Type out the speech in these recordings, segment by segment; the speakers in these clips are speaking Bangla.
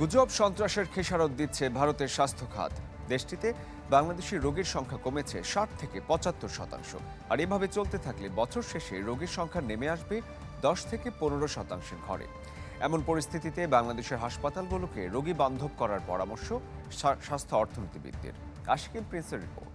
গুজব সন্ত্রাসের খেসারত দিচ্ছে ভারতের স্বাস্থ্য খাত। দেশটিতে বাংলাদেশের রোগীর সংখ্যা কমেছে ষাট থেকে পঁচাত্তর শতাংশ। আর এভাবে চলতে থাকলে বছর শেষে রোগীর সংখ্যা নেমে আসবে দশ থেকে পনেরো শতাংশের ঘরে। এমন পরিস্থিতিতে বাংলাদেশের হাসপাতালগুলোকে রোগী বান্ধব করার পরামর্শ স্বাস্থ্য অর্থনীতিবিদদের। আশিকিল প্রিন্সের রিপোর্ট।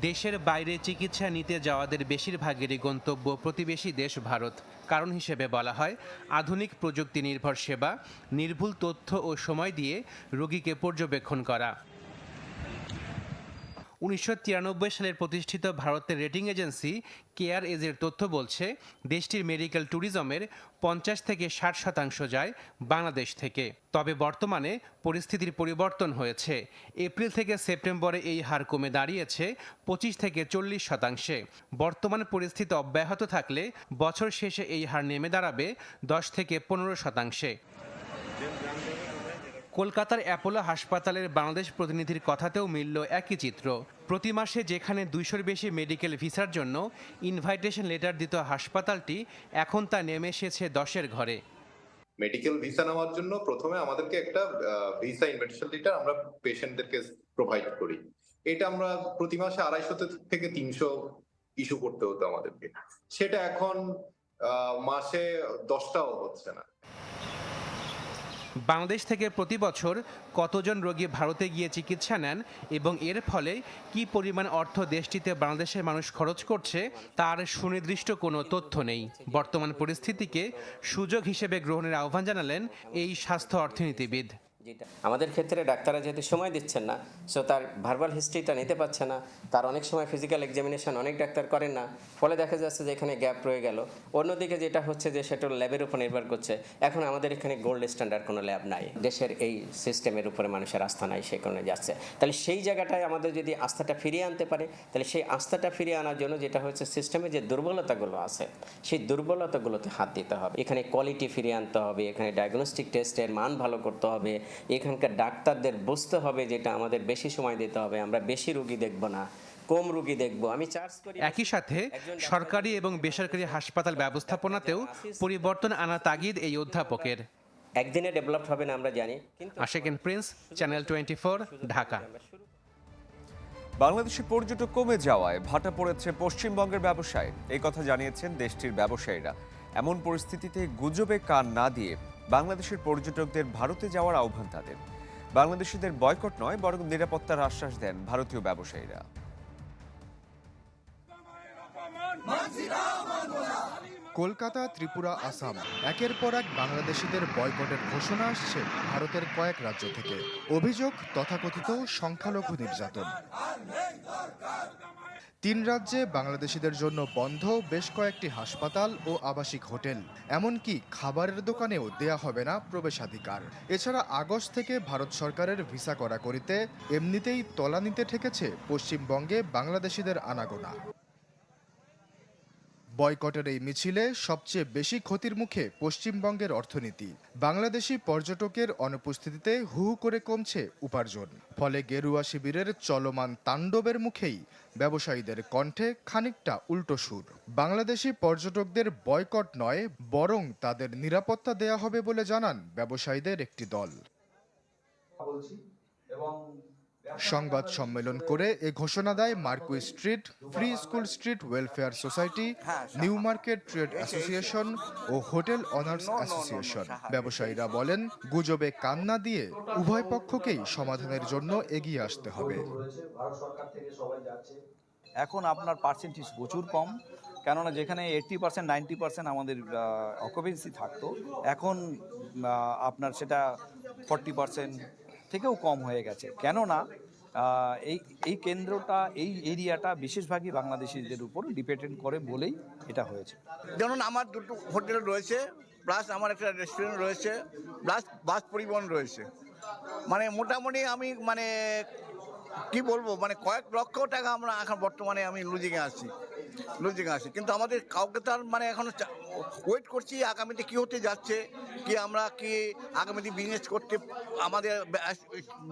দেশের বাইরে চিকিৎসা নিতে যাওয়াদের বেশিরভাগেরই গন্তব্য প্রতিবেশী দেশ ভারত। কারণ হিসেবে বলা হয়, আধুনিক প্রযুক্তি নির্ভর সেবা, নির্ভুল তথ্য ও সময় দিয়ে রোগীকে পর্যবেক্ষণ করা। উনিশশো সালের প্রতিষ্ঠিত ভারতের রেটিং এজেন্সি কেয়ার এজের তথ্য বলছে, দেশটির মেডিকেল ট্যুরিজমের পঞ্চাশ থেকে ষাট শতাংশ যায় বাংলাদেশ থেকে। তবে বর্তমানে পরিস্থিতির পরিবর্তন হয়েছে। এপ্রিল থেকে সেপ্টেম্বরে এই হার কমে দাঁড়িয়েছে পঁচিশ থেকে চল্লিশ শতাংশে। বর্তমান পরিস্থিতি অব্যাহত থাকলে বছর শেষে এই হার নেমে দাঁড়াবে দশ থেকে পনেরো শতাংশে। কলকাতার অ্যাপোলো হাসপাতালের বাংলাদেশ প্রতিনিধির কথাতেও মিলল একই চিত্র। প্রতি মাসে যেখানে দুইশোর বেশি মেডিকেল ভিসার জন্য ইনভাইটেশন লেটার দিত হাসপাতালটি, এখন তা নেমে এসেছে দশের ঘরে। মেডিকেল ভিসা নেওয়ার জন্য প্রথমে আমাদেরকে একটা ভিসা ইনভাইটেশন লেটার আমরা পেশেন্টদেরকে প্রোভাইড করি। এটা আমরা প্রতি মাসে আড়াইশো থেকে তিনশো ইস্যু করতে হতো আমাদেরকে। সেটা এখন মাসে দশটাও হচ্ছে না। বাংলাদেশ থেকে প্রতি বছর কতজন রোগী ভারতে গিয়ে চিকিৎসা নেন এবং এর ফলে কি পরিমাণ অর্থ দেশটিতে বাংলাদেশের মানুষ খরচ করছে, তার সুনির্দিষ্ট কোনো তথ্য নেই। বর্তমান পরিস্থিতিকে সুযোগ হিসেবে গ্রহণের আহ্বান জানালেন এই স্বাস্থ্য অর্থনীতিবিদ। যেটা আমাদের ক্ষেত্রে ডাক্তাররা যেহেতু সময় দিচ্ছেন না সো তার ভার্বাল হিস্ট্রিটা নিতে পারছে না, তার অনেক সময় ফিজিক্যাল এক্সামিনেশন অনেক ডাক্তার করেন না, ফলে দেখা যাচ্ছে যে এখানে গ্যাপ রয়ে গেল। অন্যদিকে যেটা হচ্ছে যে সেটা ল্যাবের উপর নির্ভর করছে। এখন আমাদের এখানে গোল্ড স্ট্যান্ডার্ড কোনো ল্যাব নাই। দেশের এই সিস্টেমের উপরে মানুষের আস্থা নাই, সে কারণে যাচ্ছে। তাহলে সেই জায়গাটায় আমাদের যদি আস্থাটা ফিরিয়ে আনতে পারে, তাহলে সেই আস্থাটা ফিরিয়ে আনার জন্য যেটা হচ্ছে সিস্টেমে যে দুর্বলতাগুলো আছে, সেই দুর্বলতাগুলোতে হাত দিতে হবে। এখানে কোয়ালিটি ফিরিয়ে আনতে হবে, এখানে ডায়াগনস্টিক টেস্টের মান ভালো করতে হবে এখানকার ডাক্তারদের বুঝতে হবে যেটা আমাদের বেশি সময় দিতে হবে আমরা বেশি রুগী দেখব না কম রুগী দেখব। আমি চার্জ করি একই সাথে সরকারি এবং বেসরকারি হাসপাতাল ব্যবস্থাপনাতেও পরিবর্তন আনা তাগিদ এই অধ্যাপকের। একদিনে ডেভেলপ হবে না আমরা জানি কিন্তু আশেকেন prince channel twenty Dhaka. Bangladeshi পর্যটক কমে যাওয়ায় ভাটা পড়েছে পশ্চিমবঙ্গের ব্যবসায়। এই কথা জানিয়েছেন দেশটির ব্যবসায়ীরা। এমন পরিস্থিতিতে গুজবে কান না দিয়ে বাংলাদেশের পর্যটকদের ভারতে যাওয়ার আহ্বান তাদের। বাংলাদেশিদের বয়কট নয়, বরং নিরাপত্তার আশ্বাস দেন ভারতীয় ব্যবসায়ীরা। কলকাতা, ত্রিপুরা, আসাম, একের পর এক বাংলাদেশিদের বয়কটের ঘোষণা আসছে ভারতের কয়েক রাজ্য থেকে। অভিযোগ তথাকথিত সংখ্যালঘু নির্যাতন। তিন রাজ্যে বাংলাদেশিদের জন্য বন্ধ বেশ কয়েকটি হাসপাতাল ও আবাসিক হোটেল। এমনকি খাবারের দোকানেও দেয়া হবে না প্রবেশাধিকার। এছাড়া আগস্ট থেকে ভারত সরকারের ভিসা করা করিতে এমনিতেই তলানিতে ঠেকেছে পশ্চিমবঙ্গে বাংলাদেশিদের আনাগোনা। বয়কটের এই মিছিলে সবচেয়ে বেশি ক্ষতির মুখে পশ্চিমবঙ্গের অর্থনীতি। বাংলাদেশি পর্যটকের অনুপস্থিতিতে হু করে কমছে উপার্জন। ফলে গেরুয়া শিবিরের চলমান তাণ্ডবের মুখেই ব্যবসায়ীদের কণ্ঠে খানিকটা উল্টো সুর। বাংলাদেশি পর্যটকদের বয়কট নয়, বরং তাদের নিরাপত্তা দেয়া হবে বলে জানান ব্যবসায়ীদের একটি দল। সংবাদ সম্মেলন করে এ ঘোষণা দেয় Marquis Street, Free School Street Welfare Society, New Market Trade Association ও হোটেল অনার্স অ্যাসোসিয়েশন। ব্যবসায়ীরা বলেন, গুজবে কান্না দিয়ে উভয় পক্ষকেই সমাধানের জন্য এগিয়ে আসতে হবে। এখন আপনার পার্সেন্টেজ প্রচুর কম, কেননা যেখানে এইট্টি পার্সেন্ট নাইনটি পার্সেন্ট আমাদের অকুপেন্সি থাকতো, এখন আপনার সেটা ফর্টি পার্সেন্ট থেকেও কম হয়ে গেছে। কেননা এই এই কেন্দ্রটা, এই এরিয়াটা বেশিরভাগই বাংলাদেশিদের উপর ডিপেন্ডেন্ট করে বলেই এটা হয়েছে। যেমন আমার দুটো হোটেল রয়েছে, প্লাস আমার একটা রেস্টুরেন্ট রয়েছে, প্লাস বাস পরিবহন রয়েছে। মানে মোটামুটি আমি মানে কি বলব মানে কয়েক লক্ষ টাকা আমরা এখন বর্তমানে আমি লুজিংয়ে আছি লুজিংয়ে আছি। কিন্তু আমাদের কাউকে তার মানে এখনও চা- ওয়েট করছি আগামীতে কি হতে যাচ্ছে কি আমরা কি আগামীতে বিজনেস করতে আমাদের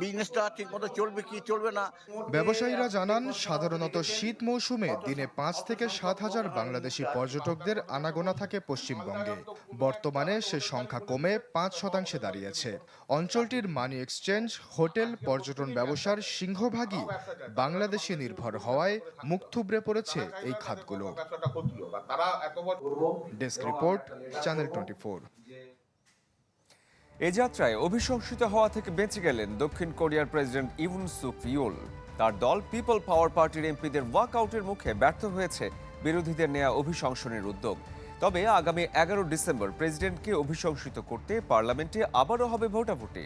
বিজনেসটা ঠিক মতো চলবে কি চলবে না? ব্যবসায়ীরা জানান সাধারণত শীত মৌসুমে দিনে পাঁচ থেকে সাত হাজার বাংলাদেশি পর্যটকদের আনাগোনা থাকে পশ্চিমবঙ্গে। বর্তমানে সে সংখ্যা কমে পাঁচ শতাংশে দাঁড়িয়েছে। অঞ্চলটির মানি এক্সচেঞ্জ হোটেল পর্যটন ব্যবসার সিংহভাগই বাংলাদেশি নির্ভর হওয়ায় মুখ থুবড়ে পড়েছে এই খাতগুলো। ডেস্ক রিপোর্ট, চ্যানেল টোয়েন্টি এ যাত্রায় অভিশংসিত হওয়া থেকে বেঁচে গেলেন দক্ষিণ কোরিয়ার প্রেসিডেন্ট ইউন সুক ইউল। তার দল পিপল পাওয়ার পার্টির এমপিদের ওয়াকআউটের মুখে ব্যর্থ হয়েছে বিরোধীদের নেয়া অভিশংসনের উদ্যোগ। তবে আগামী এগারো ডিসেম্বর প্রেসিডেন্টকে অভিশংসিত করতে পার্লামেন্টে আবারও হবে ভোটাভুটি।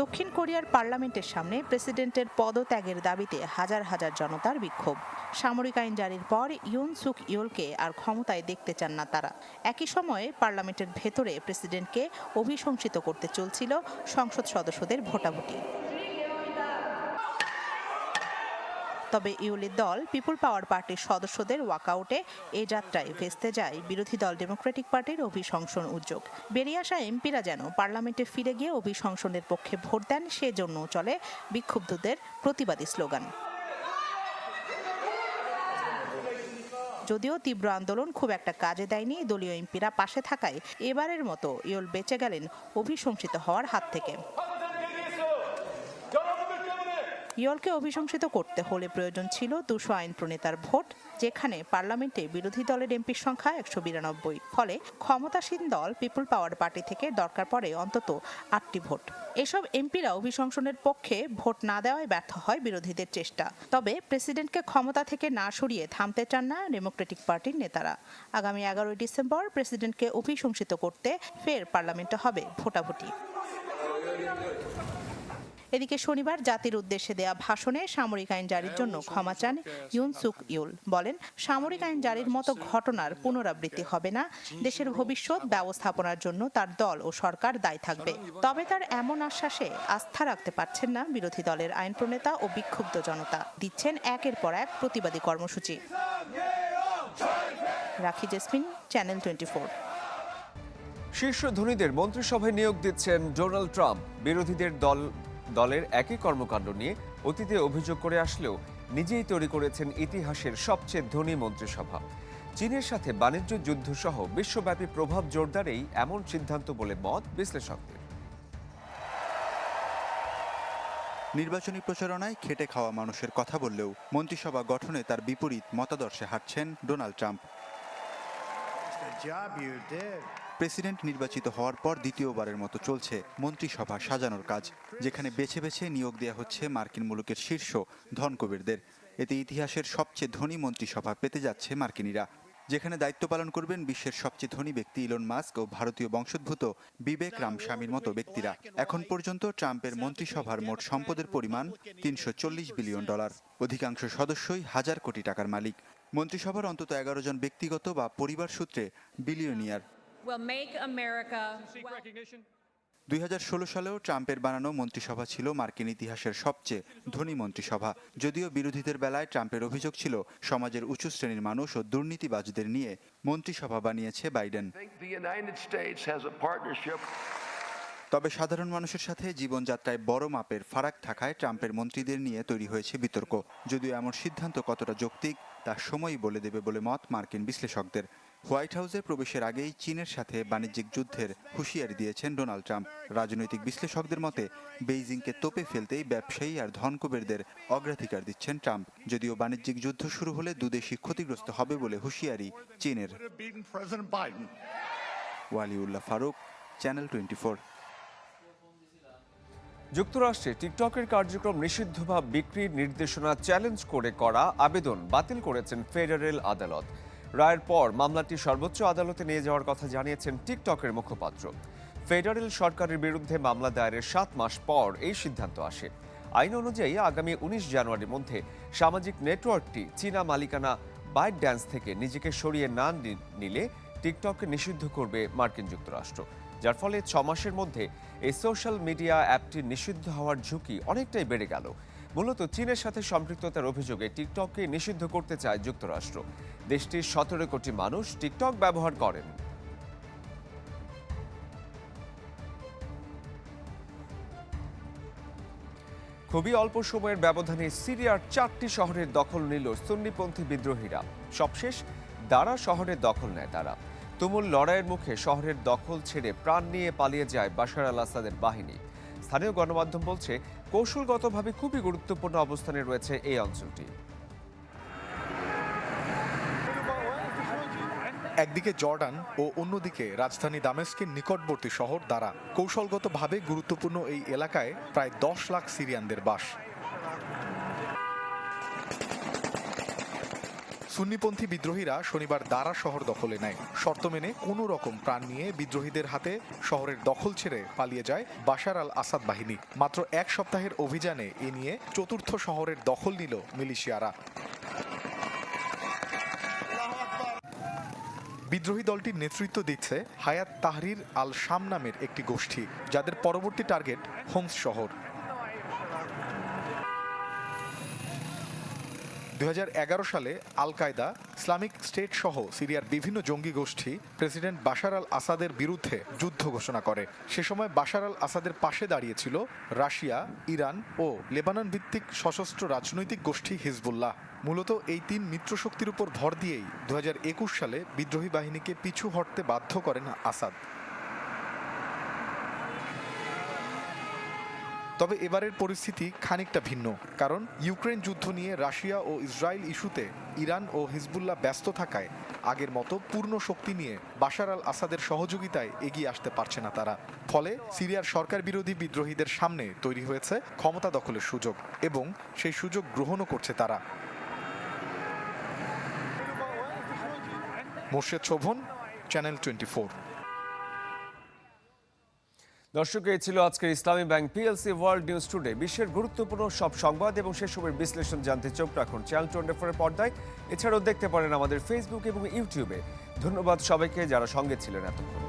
দক্ষিণ কোরিয়ার পার্লামেন্টের সামনে প্রেসিডেন্টের পদত্যাগের দাবিতে হাজার হাজার জনতার বিক্ষোভ। সামরিক আইন জারির পর ইউন সুক ইউলকে আর ক্ষমতায় দেখতে চান না তারা। একই সময়ে পার্লামেন্টের ভেতরে প্রেসিডেন্টকে অভিশংসিত করতে চলছিল সংসদ সদস্যদের ভোটাভুটি। তবে ইউলির দল পিপুল পাওয়ার পার্টির সদস্যদের ওয়াকআউটে এ যাত্রায় ভেস্তে যায় বিরোধী দল ডেমোক্রেটিক পার্টির অভিশংসন উদ্যোগ। বেরিয়ে আসা এমপিরা যেন পার্লামেন্টে ফিরে গিয়ে অভিশংসনের পক্ষে ভোট দেন সেজন্য চলে বিক্ষুব্ধদের প্রতিবাদী স্লোগান। যদিও তীব্র আন্দোলন খুব একটা কাজে দেয়নি, দলীয় এমপিরা পাশে থাকায় এবারের মতো ইউল বেঁচে গেলেন অভিশংসিত হওয়ার হাত থেকে। ইয়লকে অভিশংসিত করতে হলে প্রয়োজন ছিল দুশো আইন প্রণেতার ভোট, যেখানে পার্লামেন্টে বিরোধী দলের এমপির সংখ্যা একশো বিরানব্বই। ফলে ক্ষমতাসীন দল পিপল পাওয়ার পার্টি থেকে দরকার পড়ে অন্তত আটটি ভোট। এসব এমপিরা অভিশংসনের পক্ষে ভোট না দেওয়ায় ব্যর্থ হয় বিরোধীদের চেষ্টা। তবে প্রেসিডেন্টকে ক্ষমতা থেকে না সরিয়ে থামতে চান না ডেমোক্রেটিক পার্টির নেতারা। আগামী এগারোই ডিসেম্বর প্রেসিডেন্টকে অভিশংসিত করতে ফের পার্লামেন্টে হবে ভোটাভুটি। এদিকে শনিবার জাতির উদ্দেশ্যে দেয়া ভাষণে সামরিক আইন জারির জন্য ক্ষমা চান ইউন সুক ইউল। বলেন, সামরিক আইন জারির মতো ঘটনার পুনরাবৃত্তি হবে না। দেশের ভবিষ্যৎ ব্যবস্থাপনার জন্য তার দল ও সরকার দায়ী থাকবে। তবে তার এমন আশ্বাসে আস্থা রাখতে পারছেন না বিরোধী দলের আইন প্রণেতা ও বিক্ষুব্ধ জনতা। দিচ্ছেন একের পর এক প্রতিবাদী কর্মসূচি। রাখি জেসমিন, চ্যানেল টোয়েন্টি ফোর। শীর্ষ ধনীদের মন্ত্রিসভায় নিয়োগ দিচ্ছেন ডোনাল্ড ট্রাম্প। বিরোধীদের দল দলের একই কর্মকাণ্ড নিয়ে অতীতে অভিযোগ করে আসলেও নিজেই তৈরি করেছেন ইতিহাসের সবচেয়ে ধনী মন্ত্রিসভা। চীনের সাথে বাণিজ্য যুদ্ধ সহ বিশ্বব্যাপী প্রভাব জোরদারেই এমন সিদ্ধান্ত বলে মত বিশ্লেষকদের। নির্বাচনী প্রচারণায় খেটে খাওয়া মানুষের কথা বললেও মন্ত্রিসভা গঠনে তার বিপরীত মতাদর্শে হাঁটছেন ডোনাল্ড ট্রাম্প। প্রেসিডেন্ট নির্বাচিত হওয়ার পর দ্বিতীয়বারের মতো চলছে মন্ত্রিসভা সাজানোর কাজ, যেখানে বেছে বেছে নিয়োগ দেওয়া হচ্ছে মার্কিন মুলুকের শীর্ষ ধনকবিরদের। এতে ইতিহাসের সবচেয়ে ধনী মন্ত্রিসভা পেতে যাচ্ছে মার্কিনীরা, যেখানে দায়িত্ব পালন করবেন বিশ্বের সবচেয়ে ধনী ব্যক্তি ইলন মাস্ক ও ভারতীয় বংশোদ্ভূত বিবেক রামস্বামীর মতো ব্যক্তিরা। এখন পর্যন্ত ট্রাম্পের মন্ত্রিসভার মোট সম্পদের পরিমাণ তিনশো চল্লিশ বিলিয়ন ডলার। অধিকাংশ সদস্যই হাজার কোটি টাকার মালিক। মন্ত্রিসভার অন্তত এগারো জন ব্যক্তিগত বা পরিবার সূত্রে বিলিয়নিয়ার। Will make America. দুই হাজার ষোলো সালেও ট্রাম্পের বানানো মন্ত্রিসভা ছিল মার্কিন ইতিহাসের সবচেয়ে ধনী মন্ত্রিসভা। যদিও বিরোধীদের বেলায় ট্রাম্পের অভিযোগ ছিল সমাজের উঁচু শ্রেণির মানুষ ও দুর্নীতিবাজদের নিয়ে মন্ত্রিসভা বানিয়েছে বাইডেন। তবে সাধারণ মানুষের সাথে জীবনযাত্রায় বড় মাপের ফারাক থাকায় ট্রাম্পের মন্ত্রীদের নিয়ে তৈরি হয়েছে বিতর্ক। যদিও এমন সিদ্ধান্ত কতটা যৌক্তিক তা সময়ই বলে দেবে বলে মত মার্কিন বিশ্লেষকদের। হোয়াইট হাউসে প্রবেশের আগেই চীনের সাথে বাণিজ্যিক যুদ্ধের হুঁশিয়ারি দিয়েছেন ডোনাল্ড ট্রাম্প। রাজনৈতিক বিশ্লেষকদের মতে বেইজিংকে তোপে ফেলতেই ব্যবসায়ী আর ধনকুবেরদের অগ্রাধিকার দিচ্ছেন ট্রাম্প। যদিও বাণিজ্যিক যুদ্ধ শুরু হলে দুদেশই ক্ষতিগ্রস্ত হবে বলে হুঁশিয়ারি চীনের। ওয়ালিউল্লাহ ফারুক চ্যানেল টোয়েন্টি যুক্তরাষ্ট্রে টিকটকের কার্যক্রম নিষিদ্ধ বা বিক্রির নির্দেশনা চ্যালেঞ্জ করে করা আবেদন বাতিল করেছেন ফেডারেল আদালত। রায়ের পর মামলাটি সর্বোচ্চ আদালতে নিয়ে যাওয়ার কথা জানিয়েছেন টিকটকের মুখপাত্র। ফেডারেল সরকারের বিরুদ্ধে মামলা দায়েরের সাত মাস পর এই সিদ্ধান্ত আসে। আইন অনুযায়ী আগামী উনিশ জানুয়ারির মধ্যে সামাজিক নেটওয়ার্কটি চীনা মালিকানা বাইট ড্যান্স থেকে নিজেকে সরিয়ে না নিলে টিকটককে নিষিদ্ধ করবে মার্কিন যুক্তরাষ্ট্র। যার ফলে ছ মাসের মধ্যে এই সোশ্যাল মিডিয়া অ্যাপটি নিষিদ্ধ হওয়ার ঝুঁকি অনেকটাই বেড়ে গেল। মূলত চীনের সাথে সম্পৃক্ততার অভিযোগে টিকটককে নিষিদ্ধ করতে চায় যুক্তরাষ্ট্র। দেশটির সতেরো কোটি মানুষ টিকটক ব্যবহার করেন। খুবই অল্প সময়ের ব্যবধানে সিরিয়ার চারটি শহরের দখল নিল সুন্নিপন্থী বিদ্রোহীরা। সবশেষ দারা শহরের দখল নেয় তারা। তুমুল লড়াইয়ের মুখে শহরের দখল ছেড়ে প্রাণ নিয়ে পালিয়ে যায় বাশার আল আসাদের বাহিনী। স্থানীয় গণমাধ্যম বলছে, কৌশলগতভাবে খুবই গুরুত্বপূর্ণ অবস্থানে রয়েছে এই অঞ্চলটি। একদিকে জর্ডান ও অন্যদিকে রাজধানী দামেস্কের নিকটবর্তী শহর দ্বারা কৌশলগতভাবে গুরুত্বপূর্ণ এই এলাকায় প্রায় দশ লাখ সিরিয়ানদের বাস। সুন্নিপন্থী বিদ্রোহীরা শনিবার দারা শহর দখলে নেয়। শর্ত মেনে কোনো রকম প্রাণ নিয়ে বিদ্রোহীদের হাতে শহরের দখল ছেড়ে পালিয়ে যায় বাশার আল আসাদ বাহিনী। মাত্র এক সপ্তাহের অভিযানে এ নিয়ে চতুর্থ শহরের দখল নিল মিলিশিয়ারা। বিদ্রোহী দলটির নেতৃত্ব দিচ্ছে হায়াত তাহরির আল শাম নামের একটি গোষ্ঠী, যাদের পরবর্তী টার্গেট হোমস শহর। দু হাজার এগারো সালে আল কায়দা ইসলামিক স্টেট সহ সিরিয়ার বিভিন্ন জঙ্গি গোষ্ঠী প্রেসিডেন্ট বাশার আল আসাদের বিরুদ্ধে যুদ্ধ ঘোষণা করে। সে সময় বাশার আল আসাদের পাশে দাঁড়িয়েছিল রাশিয়া, ইরান ও লেবানন ভিত্তিক সশস্ত্র রাজনৈতিক গোষ্ঠী হিজবুল্লাহ। মূলত এই তিন মিত্রশক্তির উপর ভর দিয়েই দু হাজার একুশ সালে বিদ্রোহী বাহিনীকে পিছু হটতে বাধ্য করেন আসাদ। তবে এবারের পরিস্থিতি খানিকটা ভিন্ন, কারণ ইউক্রেন যুদ্ধ নিয়ে রাশিয়া ও ইসরায়েল ইস্যুতে ইরান ও হিজবুল্লাহ ব্যস্ত থাকায় আগের মতো পূর্ণ শক্তি নিয়ে বাশার আল আসাদের সহযোগিতায় এগিয়ে আসতে পারছে না তারা। ফলে সিরিয়ার সরকার বিরোধী বিদ্রোহীদের সামনে তৈরি হয়েছে ক্ষমতা দখলের সুযোগ এবং সেই সুযোগ গ্রহণও করছে তারা। মোর্শেদ শোভন, চ্যানেল টোয়েন্টি দর্শক ছিল আজকের Islami Bank PLC World News Today বিশ্বের গুরুত্বপূর্ণ সব সংবাদ এবং সেসবের বিশ্লেষণ জানতে চোখ রাখুন চ্যানেল টোয়েন্টি পর্দায়। এছাড়াও দেখতে পারেন আমাদের ফেসবুক এবং ইউটিউবে ধন্যবাদ সবাইকে যারা সঙ্গে ছিলেন এতক্ষণ।